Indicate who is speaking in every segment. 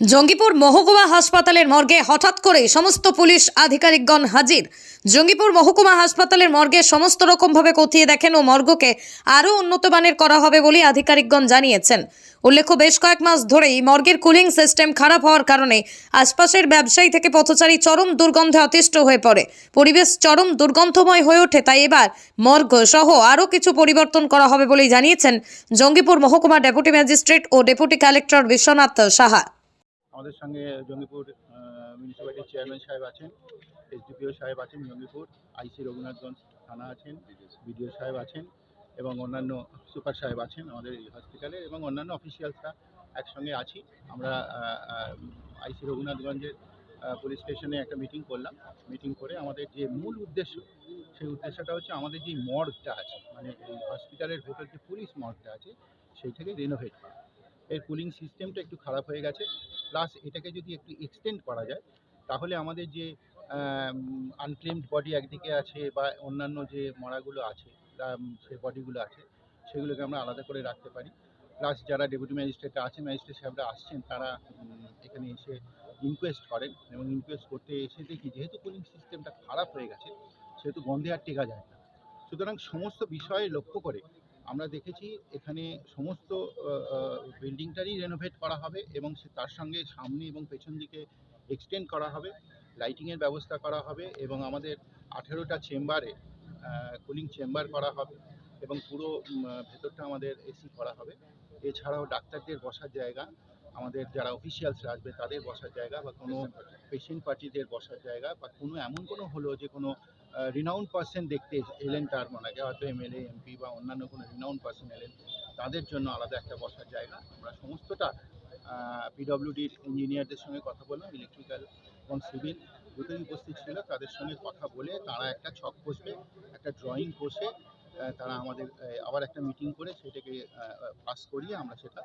Speaker 1: জঙ্গিপুর মহকুমা হাসপাতালের মর্গে হঠাৎ করে সমস্ত পুলিশ আধিকারিকগণ হাজির। জঙ্গিপুর মহকুমা হাসপাতালের মর্গে সমস্ত রকমভাবে খতিয়ে দেখেন ও মর্গকে আরও উন্নতমানের করা হবে বলে আধিকারিকগণ জানিয়েছেন। উল্লেখ্য, বেশ কয়েক মাস ধরেই মর্গের কুলিং সিস্টেম খারাপ হওয়ার কারণে আশপাশের ব্যবসায়ী থেকে পথচারী চরম দুর্গন্ধে অতিষ্ঠ হয়ে পড়ে। পরিবেশ চরম দুর্গন্ধময় হয়ে ওঠে, তাই এবার মর্গ সহ আরও কিছু পরিবর্তন করা হবে বলেই জানিয়েছেন জঙ্গিপুর মহকুমা ডেপুটি ম্যাজিস্ট্রেট ও ডেপুটি কালেক্টর বিশ্বনাথ সাহা।
Speaker 2: আমাদের সঙ্গে জঙ্গিপুর মিউনিসিপ্যালিটির চেয়ারম্যান সাহেব আছেন এসডিপিও সাহেব আছেন জঙ্গিপুর আইসি রঘুনাথগঞ্জ থানা আছেন বিডিও সাহেব আছেন এবং অন্যান্য সুপার সাহেব আছেন আমাদের এই হসপিটালে এবং অন্যান্য অফিসিয়ালসরা একসঙ্গে আছি। আমরা আইসি রঘুনাথগঞ্জের পুলিশ স্টেশনে একটা মিটিং করলাম। মিটিং করে আমাদের যে মূল উদ্দেশ্য, সেই উদ্দেশ্যটা হচ্ছে আমাদের যে মর্গটা আছে মানে এই হসপিটালের ভেতর যে পুলিশ মর্গটা আছে সেইটাকে রিনোভেট করা। এর কুলিং সিস্টেমটা একটু খারাপ হয়ে গেছে। প্লাস এটাকে যদি একটু এক্সটেন্ড করা যায়, তাহলে আমাদের যে আনক্লেমড বডি একদিকে আছে বা অন্যান্য যে মরাগুলো আছে সে বডিগুলো আছে, সেগুলোকে আমরা আলাদা করে রাখতে পারি। প্লাস যারা ডেপুটি ম্যাজিস্ট্রেট আছে ম্যাজিস্ট্রেট সাহেবরা আসছেন, তারা এখানে এসে ইনকোয়েস্ট করেন এবং ইনকোয়েস্ট করতে এসে দেখি যেহেতু কুলিং সিস্টেমটা খারাপ হয়ে গেছে, সেহেতু গন্ধে আর টেকা যায় না। সুতরাং সমস্ত বিষয়ে লক্ষ্য করে আমরা দেখেছি এখানে সমস্ত বিল্ডিংটারই রেনোভেট করা হবে এবং সে তার সঙ্গে সামনে এবং পেছন দিকে এক্সটেন্ড করা হবে লাইটিংয়ের ব্যবস্থা করা হবে এবং আমাদের আঠেরোটা চেম্বারে কুলিং চেম্বার করা হবে এবং পুরো ভেতরটা আমাদের এসি করা হবে। এছাড়াও ডাক্তারদের বসার জায়গা আমাদের যারা অফিসিয়ালসরা আসবে তাদের বসার জায়গা বা কোনো পেশেন্ট পার্টিদের বসার জায়গা বা কোনো এমন কোনো হলো যে কোনো রিনাউন্ড পার্সন দেখতে এলেন তার মানে হয়তো এমএলএ এমপি বা অন্যান্য কোনো রিনাউন্ড পার্সন এলেন। তাদের জন্য আলাদা একটা বসার জায়গা। আমরা সমস্তটা পিডব্লিউডির ইঞ্জিনিয়ারদের সঙ্গে কথা বললাম ইলেকট্রিক্যাল এবং সিভিল দুটোই উপস্থিত ছিল। তাদের সঙ্গে কথা বলে তারা একটা ছক কষবে একটা ড্রয়িং কষে আহ, তারা আমাদের আবার একটা মিটিং করে সেটাকে পাস করিয়ে আমরা সেটা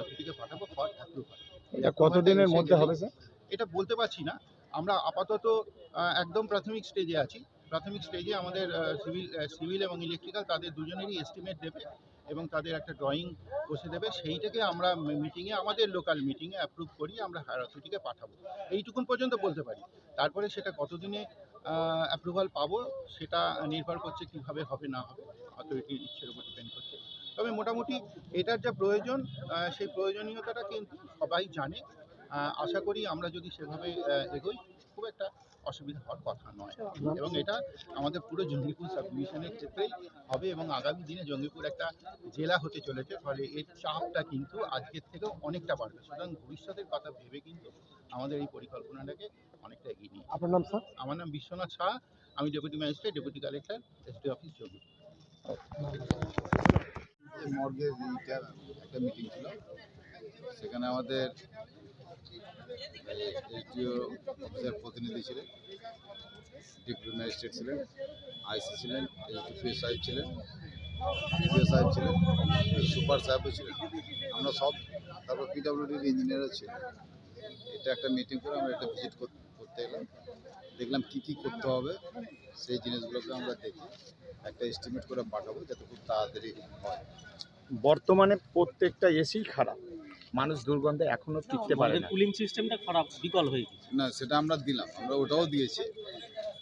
Speaker 2: অথরিটিকে পাঠাবো ফর অ্যাপ্রুভাল
Speaker 3: এটা কতদিনের মধ্যে হবে স্যার
Speaker 2: এটা বলতে পারছি না। আমরা আপাতত একদম প্রাথমিক স্টেজে আছি। প্রাথমিক স্টেজে আমাদের সিভিল সিভিল এবং ইলেকট্রিক্যাল তাদের দুজনেরই এস্টিমেট দেবে এবং তাদের একটা ড্রয়িং বসে দেবে। সেইটাকে আমরা মিটিংয়ে আমাদের লোকাল মিটিংয়ে অ্যাপ্রুভ করিয়ে আমরা হায়ার অথরিটিকে পাঠাবো। এইটুকুন পর্যন্ত বলতে পারি। তারপরে সেটা কতদিনে অ্যাপ্রুভাল পাবো সেটা নির্ভর করছে কীভাবে হবে, না হবে। অথরিটির ইচ্ছের উপর ডিপেন্ড করছে। তবে মোটামুটি এটার যা প্রয়োজন সেই প্রয়োজনীয়তাটা কিন্তু সবাই জানে। আশা করি আমরা যদি সেভাবে এগোই খুব একটা অসুবিধা হওয়ার কথা নয়। এবং এটা আমাদের পুরো জঙ্গিপুর সাব ডিভিশনের ক্ষেত্রেই হবে এবং আগামী দিনে জঙ্গিপুর একটা জেলা হতে চলেছে ফলে এর চাপটা কিন্তু আজকের থেকেও অনেকটা বাড়বে। সুতরাং ভবিষ্যতের কথা ভেবে কিন্তু আমাদের এই পরিকল্পনাটাকে অনেকটা এগিয়ে নিয়ে
Speaker 3: আপনার নাম স্যার?
Speaker 2: আমার নাম বিশ্বনাথ শাহ আমি deputy magistrate deputy collector SD office Jangipur.
Speaker 4: মর্গের একটা মিটিং ছিল। সেখানে আমাদের এসডিও অফিসার প্রতিনিধি ছিলেন ডেপুটি ম্যাজিস্ট্রেট ছিলেন, আইসি ছিলেন, এসডিপিও সাহেব ছিলেন ডিপিও সাহেব ছিলেন, সুপার সাহেবও ছিলেন। আমরা সব, তারপর পিডাব্লিউডির ইঞ্জিনিয়ারও ছিলেন এটা একটা মিটিং করে আমরা একটা ভিজিট করতে এলাম। দেখলাম কি কি করতে হবে, সেই জিনিসগুলোকে আমরা দেখি। একটা এস্টিমেট করে পাঠাবো যাতে খুব তাড়াতাড়ি হয়।
Speaker 3: বর্তমানে প্রত্যেকটা এসি খারাপ। মানুষ দুর্গন্ধে এখনও টিকতে পারে না।
Speaker 5: কুলিং সিস্টেমটা খারাপ বিকল হয়ে গেছে।
Speaker 4: না সেটা আমরা দিলাম আমরা ওটাও দিয়েছি।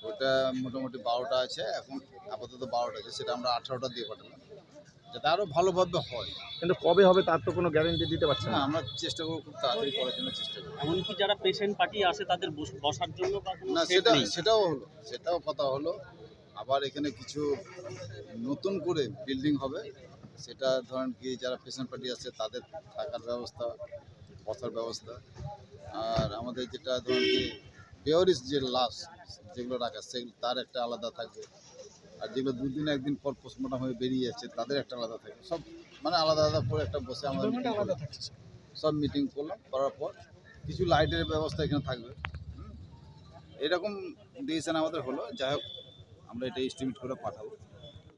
Speaker 4: ওটা মোটামুটি বারোটা আছে এখন আপাতত বারোটা আছে সেটা আমরা আঠারোটা দিয়ে পাঠালাম। যাতে আরও ভালোভাবে হয়।
Speaker 3: কিন্তু কবে হবে তার তো কোনো গ্যারেন্টি দিতে পারছি
Speaker 4: না। আমরা চেষ্টা করব খুব তাড়াতাড়ি করার জন্য চেষ্টা করব।
Speaker 5: এমনকি যারা পেশেন্ট পার্টি আসে তাদের বসার জন্য
Speaker 4: না
Speaker 5: সেটা
Speaker 4: সেটাও হলো সেটাও কথা হলো। আবার এখানে কিছু নতুন করে বিল্ডিং হবে। সেটা ধরেন কি যারা পেশেন্ট পার্টি আছে তাদের থাকার ব্যবস্থা বসার ব্যবস্থা। আর আমাদের যেটা ধরুন কি বেওরিস যে লাশ যেগুলো রাখা সেগুলো তার একটা আলাদা থাকবে। আর যেগুলো দুদিন একদিন পর পোস্টমর্টম হয়ে বেরিয়ে যাচ্ছে তাদের একটা আলাদা থাকবে। সব মানে আলাদা আলাদা করে একটা বসে আমাদের। সব মিটিং করলাম করার পর কিছু লাইটের ব্যবস্থা এখানে থাকবে। এরকম ডিসিশন আমাদের হলো। যাই হোক আমরা এটা এস্টিমেট করে পাঠাবো।